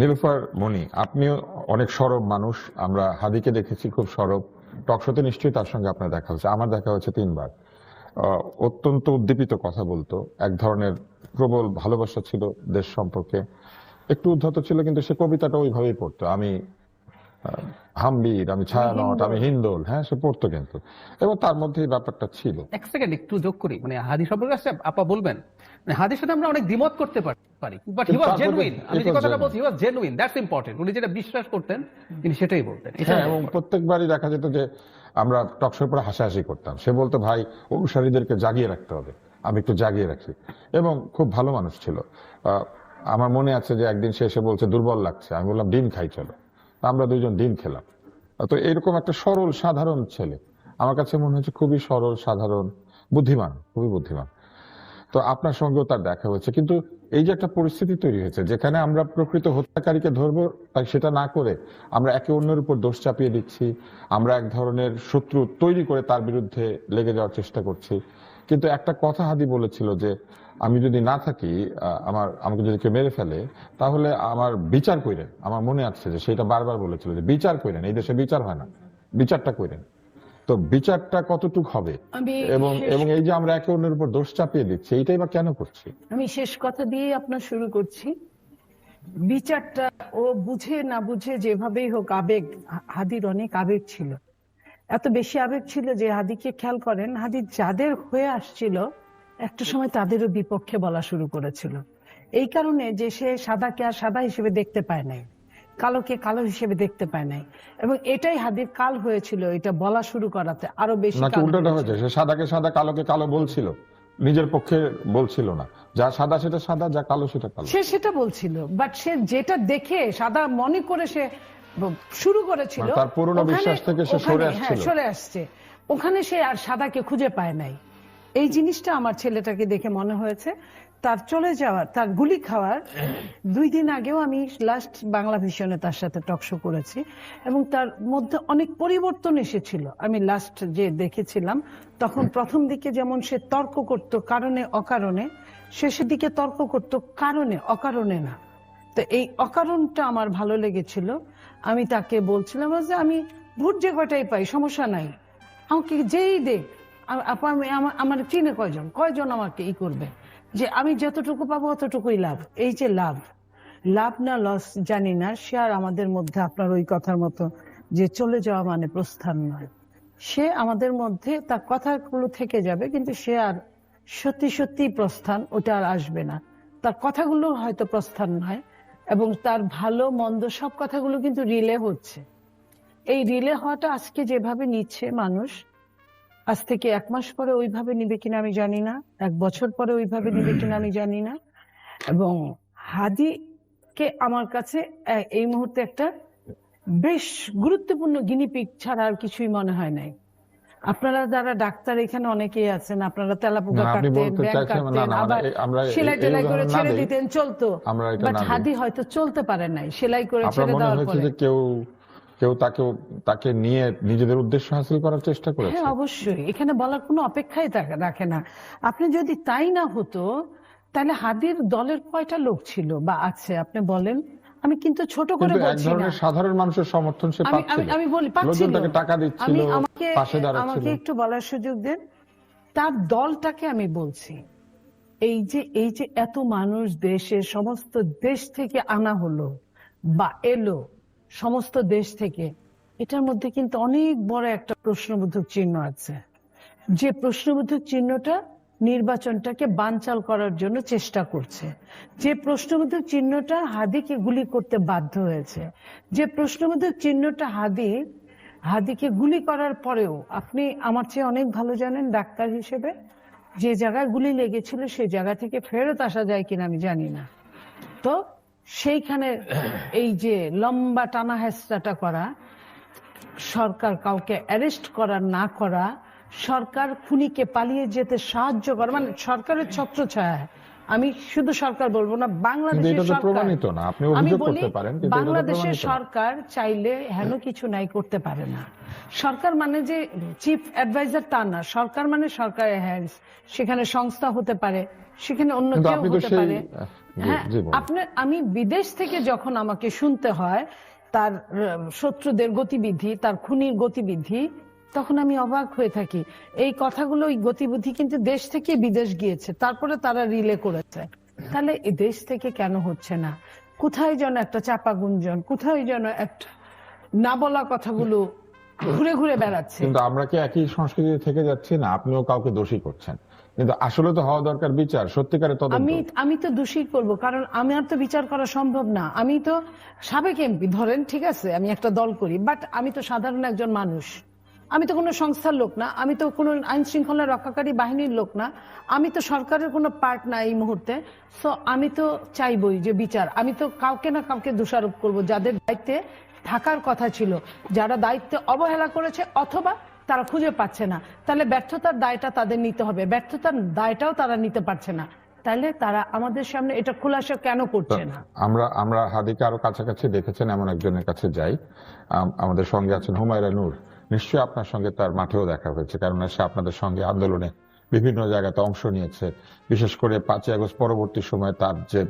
নীলুফার মনি আপনিও অনেক সরব মানুষ। আমরা হাদিকে দেখেছি খুব সরব। টকশোতে নিশ্চয়ই তার সঙ্গে আপনার দেখা হচ্ছে আমার দেখা হয়েছে তিনবার। অত্যন্ত উদ্দীপিত কথা বলতো। এক ধরনের প্রবল ভালোবাসা ছিল দেশ সম্পর্কে। একটু উদ্ধত ছিল কিন্তু সে কবিতাটা ওইভাবেই পড়তো। আমি হাম্বির আমি ছায়ানট আমি হিন্দোল। হ্যাঁ সে পড়তো কিন্তু। এবং তার মধ্যে ব্যাপারটা ছিল। এক সেকেন্ড একটু যোগ করি। মানে হাদি সম্পর্কে আপা বলবেন? মানে হাদির সাথে আমরা অনেক দ্বিমত করতে পারি। বাট হি ওয়াজ জেনুইন আমি যে কথাটা বলছি he was genuine that's important উনি যেটা বিশ্বাস করতেন তিনি সেটাই বলতেন। হ্যাঁ এবং প্রত্যেকবারই দেখা যেত যে আমরা টকশোর পরে হাসাহাসি করতাম। সে বলতো ভাই অনুসারীদেরকে জাগিয়ে রাখতে হবে। আমি একটু জাগিয়ে রাখি। এবং খুব ভালো মানুষ ছিল। আহ, আমার মনে আছে যে একদিন সে এসে বলছে দুর্বল লাগছে। আমি বললাম ডিম খাই চলো। আমরা দুইজন ডিম খেলাম। তো এরকম একটা সরল সাধারণ ছেলে। আমার কাছে মনে হচ্ছে খুবই সরল সাধারণ বুদ্ধিমান খুবই বুদ্ধিমান। তো আপনার সঙ্গেও তার দেখা হয়েছে। কিন্তু এই যে একটা পরিস্থিতি তৈরি হয়েছে, যেখানে আমরা প্রকৃত হত্যাকারীকে ধরবো, তাই সেটা না করে আমরা একে অন্যের উপর দোষ চাপিয়ে দিচ্ছি, আমরা এক ধরনের শত্রু তৈরি করে তার বিরুদ্ধে লেগে যাওয়ার চেষ্টা করছি। কিন্তু একটা কথা হাদি বলেছিল যে, আমি যদি না থাকি আমার, আমাকে যদি কেউ মেরে ফেলে, তাহলে আমার বিচার কইরেন। আমার মনে আছে যে, সেটা বারবার বলেছিল যে, বিচার কইরেন, এই দেশে বিচার হয় না। বিচারটা কইরেন। তো বিচারটা কতটুক হবে? এবং এবং এই যে আমরা একে অন্যের উপর দোষ চাপিয়ে দিচ্ছি এইটাই বা কেন করছি? আমি শেষ কথা দিয়ে আপনার শুরু করছি। বিচারটা ও বুঝে না বুঝে যেভাবেই হোক আবেগ হাদির অনেক আবেগ ছিল। এত বেশি আবেগ ছিল যে হাদিকে খেয়াল করেন হাদি যাদের হয়ে আসছিল একটা সময় তাদেরও বিপক্ষে বলা শুরু করেছিল। এই কারণে যে সে সাদাকে আর সাদা হিসেবে দেখতে পায় নাই। কালোকে কালো হিসেবে দেখতে পায় নাই। এবং এটাই হাদির কাল হয়েছিল এটা বলা শুরু করাতে আরও বেশি উল্টোটা হয়েছে? সে সাদাকে সাদা কালোকে কালো বলছিল। নিজের পক্ষে বলছিল না। যা সাদা সেটা সাদা যা কালো সেটা কালো। সে সেটা বলছিল বাট সে যেটা দেখে সাদা মনে করে সে শুরু করেছিল মানে তার পুরনো বিশ্বাস থেকে সে সরে হ্যাঁ, আসছিল। সরে আসছে। ওখানে সে আর সাদাকে খুঁজে পায় নাই। এই জিনিসটা আমার ছেলেটাকে দেখে মনে হয়েছে। তার চলে যাওয়ার, তার গুলি খাওয়ার দুই দিন আগেও আমি লাস্ট বাংলা ভিশনে তার সাথে টকশো করেছি এবং তার মধ্যে অনেক পরিবর্তন এসেছিল। আমি লাস্ট যে দেখেছিলাম, তখন প্রথম দিকে যেমন সে তর্ক করত কারণে অকারণে, শেষের দিকে তর্ক করত কারণে অকারণে না। তো এই অকারণটা আমার ভালো লেগেছিল। আমি তাকে বলছিলাম যে আমি ভোট যে কয়টাই পাই, সমস্যা নাই। আমাকে যেই দেখ আমার চিনে কয়জন কয়জন আমাকে ই করবে? যে আমি যতটুকু পাবো অতটুকুই লাভ। এই যে লাভ। লাভ না লস জানি না, সে আর আমাদের মধ্যে আপনার ওই কথার মতো যে চলে যাওয়া মানে প্রস্থান নয়। সে আমাদের মধ্যে তার কথাগুলো থেকে যাবে, কিন্তু সে আর সত্যি সত্যি প্রস্থান ওটা আর আসবে না। তার কথাগুলো হয়তো প্রস্থান নয়, এবং তার ভালো, মন্দ সব কথাগুলো কিন্তু রিলে হচ্ছে। এই রিলে হওয়াটা আজকে যেভাবে নিচ্ছে মানুষ আজ থেকে এক মাস পরে ওইভাবে নিবে কিনা আমি জানি না। এক বছর পরে ওইভাবে নিবে কিনা আমি জানি না। এবং হাদিকে আমার কাছে এই মুহূর্তে একটা বেশ গুরুত্বপূর্ণ গিনিপিক ছাড়া আর কিছুই মনে হয় নাই। আপনারা যারা ডাক্তার এখানে অনেকেই আছেন আপনারা তেলাপোকা কাটতেন কাটতেন আবার সেলাই টেলাই করে ছেড়ে দিতেন চলতো। বাট হাদি হয়তো চলতে পারে নাই সেলাই করে ছেড়ে দেওয়ার পরে। কেউ কেউ তাকে তাকে নিয়ে নিজেদের উদ্দেশ্য হাসিল করার চেষ্টা করেছে? হ্যাঁ অবশ্যই। এখানে বলার কোনো অপেক্ষাই থাকে- রাখে না। আপনি যদি তাই না হতো তাহলে হাদির দলের কয়টা লোক ছিল বা আছে? আপনি বলেন। আমি কিন্তু ছোট করে বলছি না। সাধারণ মানুষের সমর্থন সে আমি পাচ্ছিল। আমি- বলি পাচ্ছিল তাকে টাকা দিচ্ছিল আমাকে আমাকে একটু বলার সুযোগ দেন। তার দলটাকে আমি বলছি। এই যে এই যে এত মানুষ দেশের সমস্ত দেশ থেকে আনা হলো বা এলো সমস্ত দেশ থেকে, এটার মধ্যে কিন্তু অনেক বড় একটা প্রশ্নবোধক চিহ্ন আছে। যে প্রশ্নবোধক চিহ্নটা নির্বাচনটাকে বানচাল করার জন্য চেষ্টা করছে। যে প্রশ্নবোধক চিহ্নটা হাদিকে গুলি করতে বাধ্য হয়েছে। যে প্রশ্নবোধক চিহ্নটা হাদি, হাদিকে গুলি করার পরেও, আপনি আমার চেয়ে অনেক ভালো জানেন ডাক্তার হিসেবে, যে জায়গায় গুলি লেগেছিল সেই জায়গা থেকে ফেরত আসা যায় কিনা আমি জানি না। তো সেইখানে এই যে লম্বা টানা হেঁচড়াটা করা সরকার কাউকে অ্যারেস্ট করা না করা সরকার খুনিকে পালিয়ে যেতে সাহায্য করা মানে সরকারের ছত্রছায়া। আমি শুধু সরকার বলব না বাংলাদেশের সরকার। আমি বলি বাংলাদেশের সরকার চাইলে হেন কিছু নাই করতে পারে না। সরকার মানে যে চিফ অ্যাডভাইজার তা না সরকার মানে সরকারের হ্যান্ডস সেখানে সংস্থা হতে পারে সেখানে অন্য কেউ হতে পারে। হ্যাঁ আপনার আমি বিদেশ থেকে যখন আমাকে শুনতে হয় তার শত্রুদের গতিবিধি তার খুনির গতিবিধি তখন আমি অবাক হয়ে থাকি। এই কথাগুলো ওই গতিবিধি কিন্তু দেশ থেকে বিদেশ গিয়েছে তারপরে তারা রিলে করেছে। তাহলে এই দেশ থেকে কেন হচ্ছে না? কোথায় যেন একটা চাপা গুঞ্জন কোথায় যেন একটা না বলা কথাগুলো ঘুরে ঘুরে বেড়াচ্ছে। কিন্তু আমরা কি একই সংস্কৃতি থেকে যাচ্ছি না? আপনিও কাউকে দোষী করছেন। কিন্তু আসলে তো হওয়া দরকার বিচার, সত্যিকারের তদন্ত। আমি আমি তো দোষী করব, কারণ আমার তো বিচার করা সম্ভব না। আমি তো সাবেক এমপি, ধরেন, ঠিক আছে, আমি একটা দল করি, বাট আমি তো সাধারণ একজন মানুষ। আমি তো কোনো সংস্থার লোক না, আমি তো কোনো আইন শৃঙ্খলা রক্ষাকারী বাহিনীর লোক না, আমি তো সরকারের কোনো পার্ট না এই মুহূর্তে। সো আমি তো চাইবই যে বিচার। আমি তো কাউকে না কাউকে দোষারোপ করব, যাদের দায়িত্বে থাকার কথা ছিল, যারা দায়িত্বে অবহেলা করেছে, অথবা তারা খুঁজে পাচ্ছে না। তাহলে ব্যর্থতার দায়টা তাদের নিতে হবে। ব্যর্থতার দায়টাও তারা নিতে পারছে না। তাহলে তারা আমাদের সামনে এটা খোলাসা কেন করছে না? আমরা আমরা হাদিকে আরও কাছাকাছি দেখেছেন, এমন একজনের কাছে যাই। আমাদের সঙ্গে আছেন হুমায়রা নূর। নিশ্চয়ই আপনার সঙ্গে তার মাঠেও দেখা হয়েছে, কারণ সে আপনাদের সঙ্গে আন্দোলনে বিভিন্ন জায়গাতে অংশ নিয়েছে। বিশেষ করে পাঁচই আগস্ট পরবর্তী সময়ে তার যে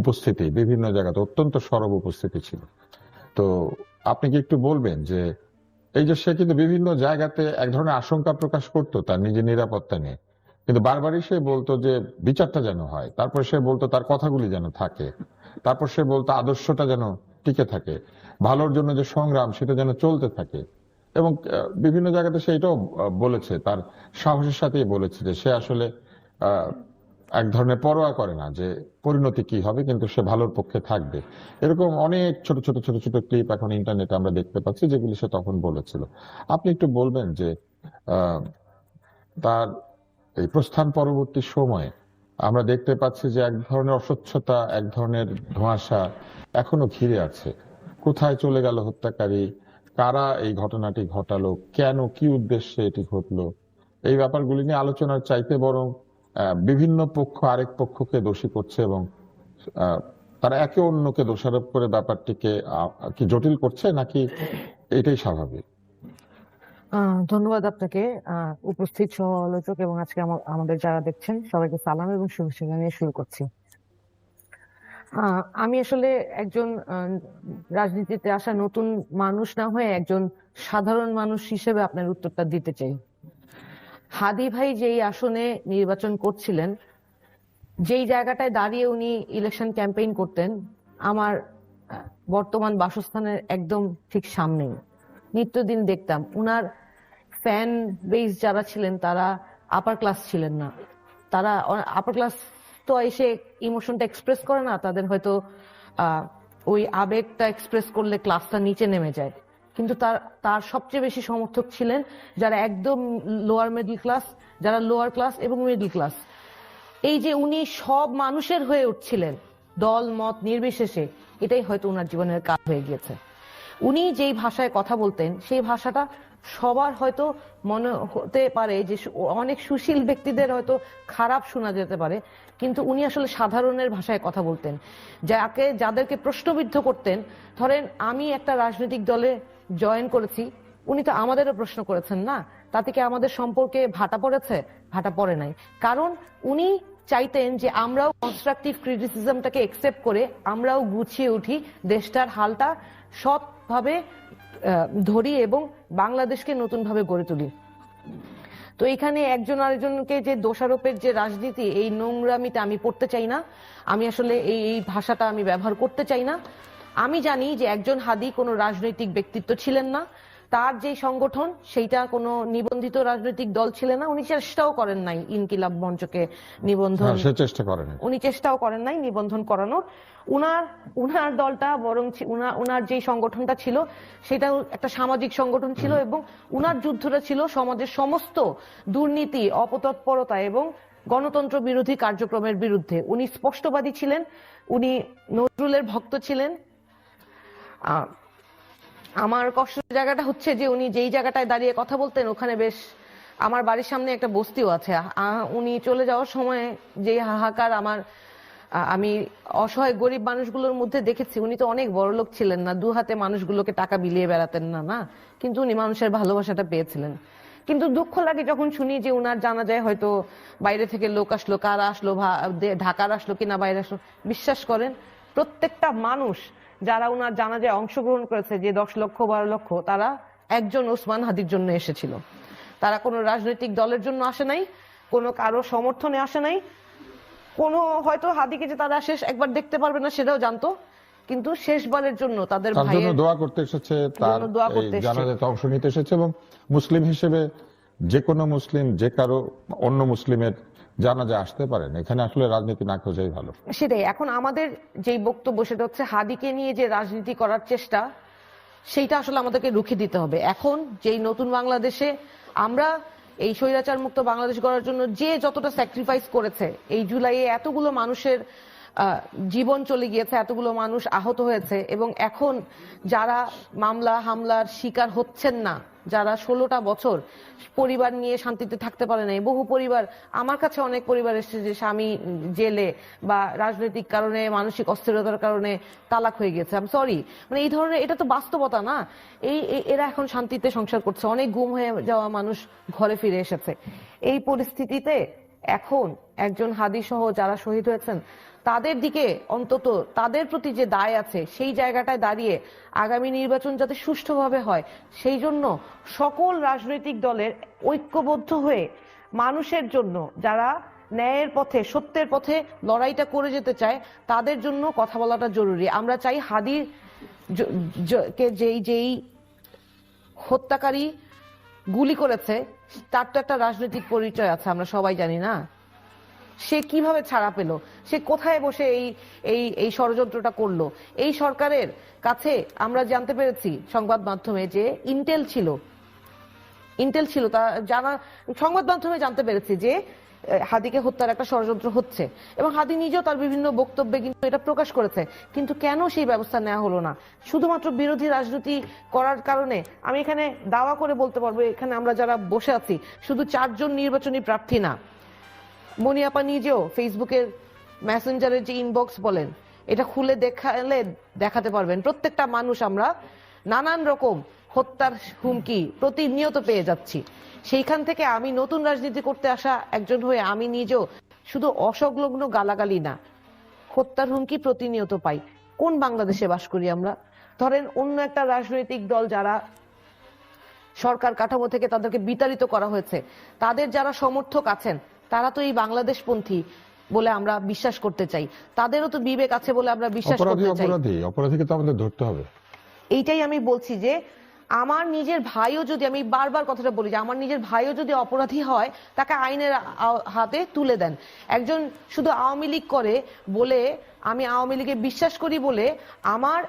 উপস্থিতি, বিভিন্ন জায়গাতে অত্যন্ত সরব উপস্থিতি ছিল। তো আপনি কি একটু বলবেন যে এই যে সে কিন্তু বিভিন্ন জায়গাতে এক ধরনের আশঙ্কা প্রকাশ করতো তার নিজের নিরাপত্তা নিয়ে। কিন্তু বারবারই সে বলতো যে বিচারটা যেন হয়, তারপর সে বলতো তার কথাগুলি যেন থাকে, তারপর সে বলতো আদর্শটা যেন টিকে থাকে, ভালোর জন্য যে সংগ্রাম সেটা যেন চলতে থাকে। এবং বিভিন্ন জায়গাতে সে এটাও বলেছে, তার সাহসের সাথেই বলেছে যে সে আসলে এক ধরনের পরোয়া করে না যে পরিণতি কি হবে, কিন্তু সে ভালোর পক্ষে থাকবে। এরকম অনেক ছোট ছোট ছোট ছোট ক্লিপ এখন ইন্টারনেটে আমরা দেখতে পাচ্ছি, যেগুলি সে তখন বলেছিল। আপনি একটু বলবেন যে তার এই প্রস্থান পরবর্তী সময়ে আমরা দেখতে পাচ্ছি যে এক ধরনের অস্বচ্ছতা, এক ধরনের ধোঁয়াশা এখনও ঘিরে আছে। কোথায় চলে গেল হত্যাকারী? কারা এই ঘটনাটি ঘটালো? কেন, কি উদ্দেশ্যে এটি ঘটলো? এই ব্যাপারগুলি নিয়ে আলোচনার চাইতে বরং বিভিন্ন পক্ষ আরেক পক্ষকে দোষী করছে এবং তারা একে অন্যকে দোষারোপ করে ব্যাপারটিকে কি জটিল করছে নাকি এটাই স্বাভাবিক? ধন্যবাদ আপনাকে উপস্থিত সহ আলোচক এবং আজকে আমা- আমাদের যারা দেখছেন, সবাইকে সালাম এবং শুভেচ্ছা জানিয়ে শুরু করছি। আমি আসলে একজন রাজনীতিতে আসা নতুন মানুষ না হয়ে একজন সাধারণ মানুষ হিসেবে আপনার উত্তরটা দিতে চাই। হাদি ভাই যেই আসনে নির্বাচন করছিলেন, যেই জায়গাটায় দাঁড়িয়ে উনি ইলেকশন ক্যাম্পেইন করতেন, আমার বর্তমান বাসস্থানের একদম ঠিক সামনেই। নিত্যদিন দেখতাম, উনার ফ্যান বেস যারা ছিলেন তারা আপার ক্লাস ছিলেন না। তারা আপার ক্লাস তো এসে ইমোশনটা এক্সপ্রেস করে না, তাদের হয়তো ওই আবেগটা এক্সপ্রেস করলে ক্লাসটা নিচে নেমে যায়। কিন্তু তার তার সবচেয়ে বেশি সমর্থক ছিলেন যারা একদম লোয়ার মিডল ক্লাস যারা লোয়ার ক্লাস এবং মিডল ক্লাস এই যে উনি সব মানুষের হয়ে উঠছিলেন, দল, মত, নির্বিশেষে, এটাই হয়তো ওনার জীবনের কাজ হয়ে গিয়েছে। উনি যেই ভাষায় কথা বলতেন, সেই ভাষাটা সবার হয়তো মনে হতে পারে যে অনেক সুশীল ব্যক্তিদের হয়তো খারাপ শোনা যেতে পারে, কিন্তু উনি আসলে সাধারণের ভাষায় কথা বলতেন। যাকে, যাদেরকে প্রশ্নবিদ্ধ করতেন, ধরেন আমি একটা রাজনৈতিক দলে জয়েন করেছি, উনি তো আমাদেরও প্রশ্ন করেছেন না, তাতে কি আমাদের সম্পর্কে ভাটা পড়েছে? ভাটা পড়ে নাই। কারণ উনি চাইতেন যে আমরাও কনস্ট্রাকটিভ ক্রিটিসিজমটাকে একসেপ্ট করে আমরাও গুছিয়ে উঠি দেশটার হালটা সৎভাবে ধরি এবং বাংলাদেশকে নতুনভাবে গড়ে তুলি। তো এখানে একজন আরেকজনকে যে দোষারোপের যে রাজনীতি, এই নোংরামিতে আমি পড়তে চাই না। আমি আসলে এই এই ভাষাটা আমি ব্যবহার করতে চাই না। আমি জানি যে একজন হাদি কোনো রাজনৈতিক ব্যক্তিত্ব ছিলেন না। তার যে সংগঠন সেইটা কোনো নিবন্ধিত রাজনৈতিক দল ছিলেন না। উনি চেষ্টাও করেন নাই ইনকিলাব মঞ্চকে নিবন্ধন হ্যাঁ, চেষ্টা করেন। উনি চেষ্টাও করেন নাই নিবন্ধন করানোর। উনার উনার দলটা বরং উনার যে সংগঠনটা ছিল সেটা একটা সামাজিক সংগঠন ছিল এবং উনার যুদ্ধটা ছিল সমাজের সমস্ত দুর্নীতি অপতৎপরতা এবং গণতন্ত্র বিরোধী কার্যক্রমের বিরুদ্ধে। উনি স্পষ্টবাদী ছিলেন উনি নজরুলের ভক্ত ছিলেন আমার কষ্টের জায়গাটা হচ্ছে যে উনি যেই জায়গাটায় দাঁড়িয়ে কথা বলতেন, ওখানে বেশ আমার বাড়ির সামনে একটা বস্তিও আছে। উনি চলে যাওয়ার সময় যে হাহাকার আমার আমি অসহায় গরিব মানুষগুলোর মধ্যে দেখেছি, উনি তো অনেক বড় লোক ছিলেন না, দু হাতে মানুষগুলোকে টাকা বিলিয়ে বেড়াতেন না না? কিন্তু উনি মানুষের ভালোবাসাটা পেয়েছিলেন। কিন্তু দুঃখ লাগে যখন শুনি যে উনার জানা যায় হয়তো বাইরে থেকে লোক আসলো, কারা আসলো ঢাকার আসলো কিনা বাইরে আসলো। বিশ্বাস করেন, প্রত্যেকটা মানুষ যারা উনার জানা যায় অংশগ্রহণ করেছে যে দশ লক্ষ বারো লক্ষ তারা একজন ওসমান হাদির জন্য এসেছিল তারা কোনো রাজনৈতিক দলের জন্য আসে নাই কোনো কারও সমর্থনে আসে নাই কোনো হয়তো হাদিকে যে তারা শেষ একবার দেখতে পারবে না সেটাও জানতো কিন্তু শেষ শেষবারের জন্য তাদের ভাইয়ের দোয়া করতে এসেছে তার। জানাজাতে অংশ নিতে এসেছে এবং মুসলিম হিসেবে যে কোনো মুসলিম যে কারও অন্য মুসলিমের জানাজা আসতে পারেন। এখানে আসলে রাজনীতি না খোঁজাই ভালো। সেটাই, এখন আমাদের যেই বক্তব্য সেটা হচ্ছে হাদিকে নিয়ে যে রাজনীতি করার চেষ্টা, সেইটা আসলে আমাদেরকে রুখে দিতে হবে। এখন যেই নতুন বাংলাদেশে আমরা এই স্বৈরাচার মুক্ত বাংলাদেশ গড়ার জন্য যে যতটা স্যাক্রিফাইস করেছে, এই জুলাইয়ে এতগুলো মানুষের জীবন চলে গিয়েছে, এতগুলো মানুষ আহত হয়েছে এবং এখন যারা মামলা, হামলার শিকার হচ্ছেন না যারা ষোলোটা বছর পরিবার নিয়ে শান্তিতে থাকতে পারে নাই, বহু পরিবার, আমার কাছে অনেক পরিবার এসেছে যে স্বামী জেলে বা রাজনৈতিক কারণে, মানসিক অস্থিরতার কারণে তালাক হয়ে গেছে। আম সরি মানে এই ধরনের, এটা তো বাস্তবতা না। এই এরা এখন শান্তিতে সংসার করছে। অনেক গুম হয়ে যাওয়া মানুষ ঘরে ফিরে এসেছে। এই পরিস্থিতিতে এখন একজন হাদি সহ যারা শহীদ হয়েছেন তাদের দিকে অন্তত তাদের প্রতি যে দায় আছে, সেই জায়গাটায় দাঁড়িয়ে আগামী নির্বাচন যাতে সুষ্ঠুভাবে হয়, সেই জন্য সকল রাজনৈতিক দলের ঐক্যবদ্ধ হয়ে মানুষের জন্য যারা ন্যায়ের পথে, সত্যের পথে লড়াইটা করে যেতে চায়, তাদের জন্য কথা বলাটা জরুরি। আমরা চাই হাদির কে যেই যেই হত্যাকারী গুলি করেছে, তার তো একটা রাজনৈতিক পরিচয় আছে, আমরা সবাই জানি না? সে কীভাবে ছাড়া পেল? সে কোথায় বসে এই এই এই ষড়যন্ত্রটা করল? এই সরকারের কাছে আমরা জানতে পেরেছি সংবাদ মাধ্যমে যে ইন্টেল ছিল। ইন্টেল ছিল, তা জানা, সংবাদ মাধ্যমে জানতে পেরেছি যে হাদিকে হত্যার একটা ষড়যন্ত্র হচ্ছে। এবং হাদি নিজেও তার বিভিন্ন বক্তব্যে কিন্তু এটা প্রকাশ করেছে। কিন্তু কেন সেই ব্যবস্থা নেওয়া হলো না? শুধুমাত্র বিরোধী রাজনীতি করার কারণে আমি এখানে দাওয়া করে বলতে পারব, এখানে আমরা যারা বসে আছি, শুধু চারজন নির্বাচনী প্রার্থী না। মনিয়াপা নিজেও ফেসবুকের মেসেঞ্জারের যে ইনবক্স বলেন, এটা খুলে দেখালে দেখাতে পারবেন। প্রত্যেকটা মানুষ আমরা নানান রকম হত্যার হুমকি প্রতিনিয়ত পেয়ে যাচ্ছি। সেইখান থেকে আমি নতুন রাজনীতি করতে আসা একজন হয়ে আমি নিজেও শুধু অসংলগ্ন গালাগালি না, হত্যার হুমকি প্রতিনিয়ত পাই। কোন বাংলাদেশে বাস করি আমরা? ধরেন অন্য একটা রাজনৈতিক দল যারা সরকার কাঠামো থেকে তাদেরকে বিতাড়িত করা হয়েছে, তাদের যারা সমর্থক আছেন তারা তো এই বাংলাদেশপন্থী বলে আমরা বিশ্বাস করতে চাই। তাদেরও তো বিবেক আছে বলে আমরা বিশ্বাস করতে চাই। অপরাধী অপরাধীকে তো আমাদের ধরতে হবে। এইটাই আমি বলছি যে আমার নিজের ভাইও যদি আমি বারবার কথাটা বলি যে আমার নিজের ভাইও যদি অপরাধী হয় তাকে আইনের হাতে তুলে দেন। একজন শুধু আওয়ামী লীগ করে বলে আমি আওয়ামী লীগে বিশ্বাস করি বলে আমার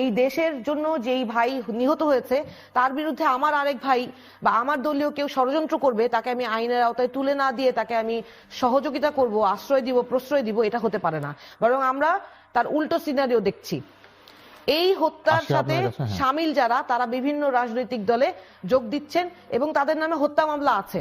এই দেশের জন্য যেই ভাই নিহত হয়েছে তার বিরুদ্ধে আমার আরেক ভাই বা আমার দলীয় কেউ ষড়যন্ত্র করবে তাকে আমি আইনের আওতায় তুলে না দিয়ে তাকে আমি সহযোগিতা করব আশ্রয় দিব প্রশ্রয় দিব এটা হতে পারে না। বরং আমরা তার উল্টো সিনারিও দেখছি। এই হত্যার সাথে আপনার কাছে, হ্যাঁ। সামিল যারা তারা বিভিন্ন রাজনৈতিক দলে যোগ দিচ্ছেন এবং তাদের নামে হত্যা মামলা আছে।